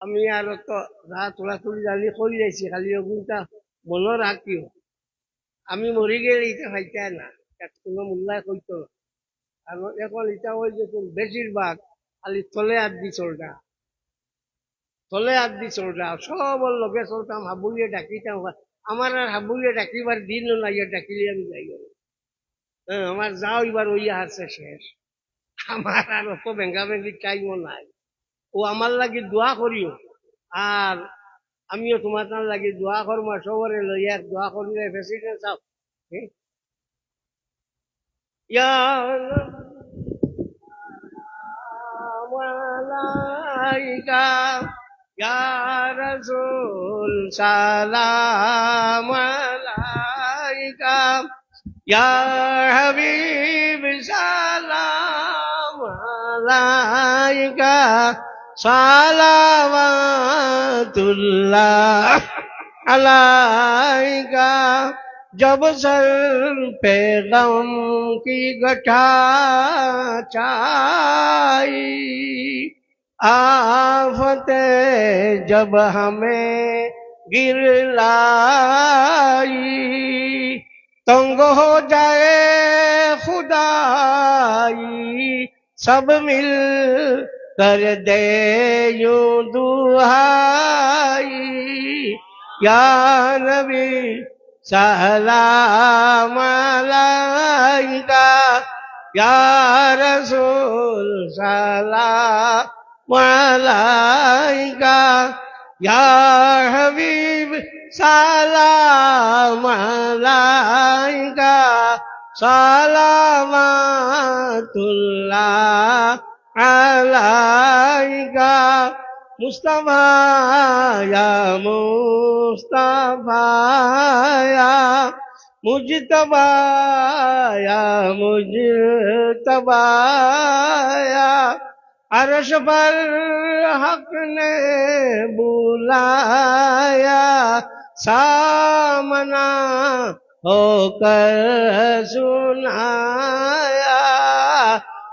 আমি আর তো রাত তোলা তুলি জানি করে যাইছি, খালি ওগুনটা মনে রাখিও আমি মরি গেলে এটা খাইতে না কোনো মূল্যায় কইতো না। আর এখন এটা ওই যে বেশিরভাগ খালি তলে হাত দি চলটা তলে হাত দি চলটা সব লগে চলতাম হাবুলিয়ে ডাকিতাম আমার আর হাবুলিয়ে ডাকিবার দিনও নাই ইয়ে ডাকিলে আমি যাই গেল। হ্যাঁ আমার যাও এবার ওই আছে শেষ। আমার আর অত ভেঙ্গা ভেঙ্গি টাইমও নাই। ও আমার লাগি দোয়া করিও। আর আমিও তোমার তার লাগি দোয়া করব সবরে লইয়া দোয়া করিলে প্রেসিডেন্ট হ্যাঁ? ইয়া মালাইকা, ইয়া রাসূল, সালাম আলাইকা, ইয়া হাবিব, সালাম صلوات اللہ جب سر پہ غم کی گٹھا چائی، آفتیں جب ہمیں گر لائی، تنگ ہو جائے خدائی، سب مل कर दे यूँ दुहाई। या नबी सलाम अलैका। या रसूल, सलाम अलैका। या हबीब, सलाम अलैका। আলাইকা মুস্তাফা মুস্তাফা মুজতবা মুজতবা عرش پر حق نے بلایا سامنا ہو کر سنایا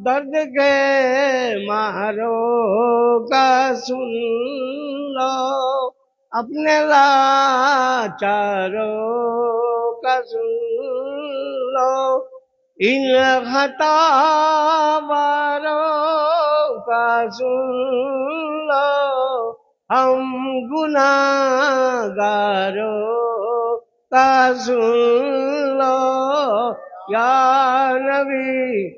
दर्द के मारो का सुन लो। अपने लाचारों का सुन लो। इन खतावारों का सुन लो। हम गुनागारों का सुन लो। या नबी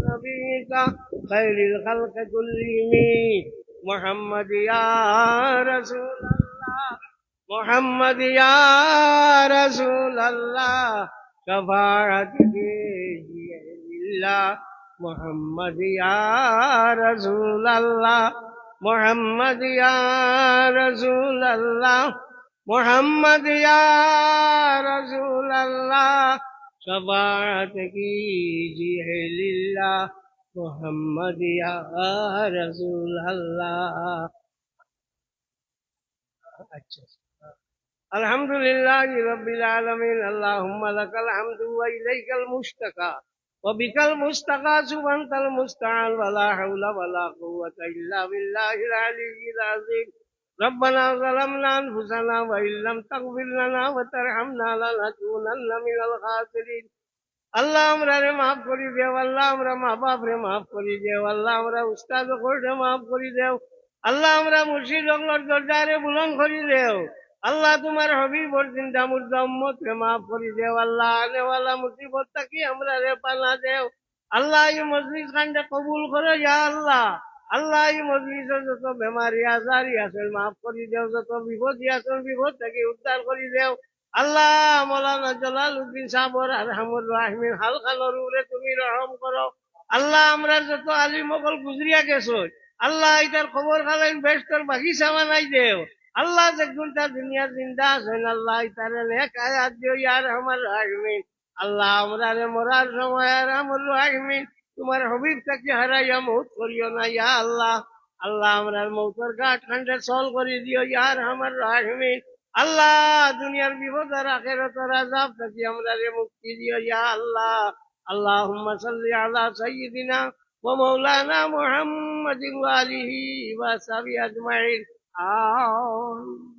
نبيك خير الخلق كلهم. محمد يا رسول الله. محمد يا رسول الله. شفاعتك لله محمد يا رسول الله. محمد يا رسول الله. محمد يا رسول الله. شفاعتك جعل الله محمد يا رسول الله. الحمد لله رب العالمين. اللهم لك الحمد وإليك المشتكى. وبك المستغاث وأنت المستعان. ولا حول ولا قوة إلا بالله العلي العظيم. ربنا ظلمنا أنفسنا وإن لم تغفر لنا وترحمنا لنكونن من الخاسرين আল্লাহ আমরা রে মাফ করি দেও আল্লাহ আমরা মা বাপ রে মাফ করি দেও আল্লাহ আমরা উস্তাদ করে মাফ করি দেও আল্লাহ আমরা মুর্শিদ অগলর দরজারে বুলন করি দেও আল্লাহ তোমার হবিবর জিন্দা মুর্দা উম্মত রে মাফ করি দেও আল্লাহ আনেওয়ালা মুসিবত থাকি আমরা রে পানা দেও আল্লাহ এই মজলিস খানটা কবুল করো ইয়া আল্লাহ আল্লাহ মজলিসের যত বেমারি আজারি আছে মাফ করি দেও যত বিপদ আছে বিপদ থেকে উদ্ধার করি দেও আল্লাহ মৌলানা জলাল উদ্দিন সাহর আর হামুর রাহমিন হালখানোর উপরে তুমি রহম করো আল্লাহ আমরা যত আলী মগল গুজরিয়া গেছো আল্লাহ এটার খবর খালেন বেশ তোর বাগিচা বানাই দেও। আল্লাহ দেখুন তার দুনিয়া জিন্দা আছেন আল্লাহ তারে নেক আয়াত দিও ইয়ার আমার রাহমিন আল্লাহ আমরা রে মরার সময় আর আমার রাহমিন তোমার হবিব তাকে হারাইয়া মৌত করিও না ইয়া আল্লাহ আল্লাহ আমরা মৌতর গাঠ খান্ডে সল করে দিও ইয়ার আমার রাহমিন আল্লাহ দুনিয়ার বিপদ আর আখেরাতের আযাব থেকে আমরা রে মুক্তি দিও ইয়া আল্লাহ اللهم صل على سيدنا ومولانا محمد وآله وصحبه أجمعين آمين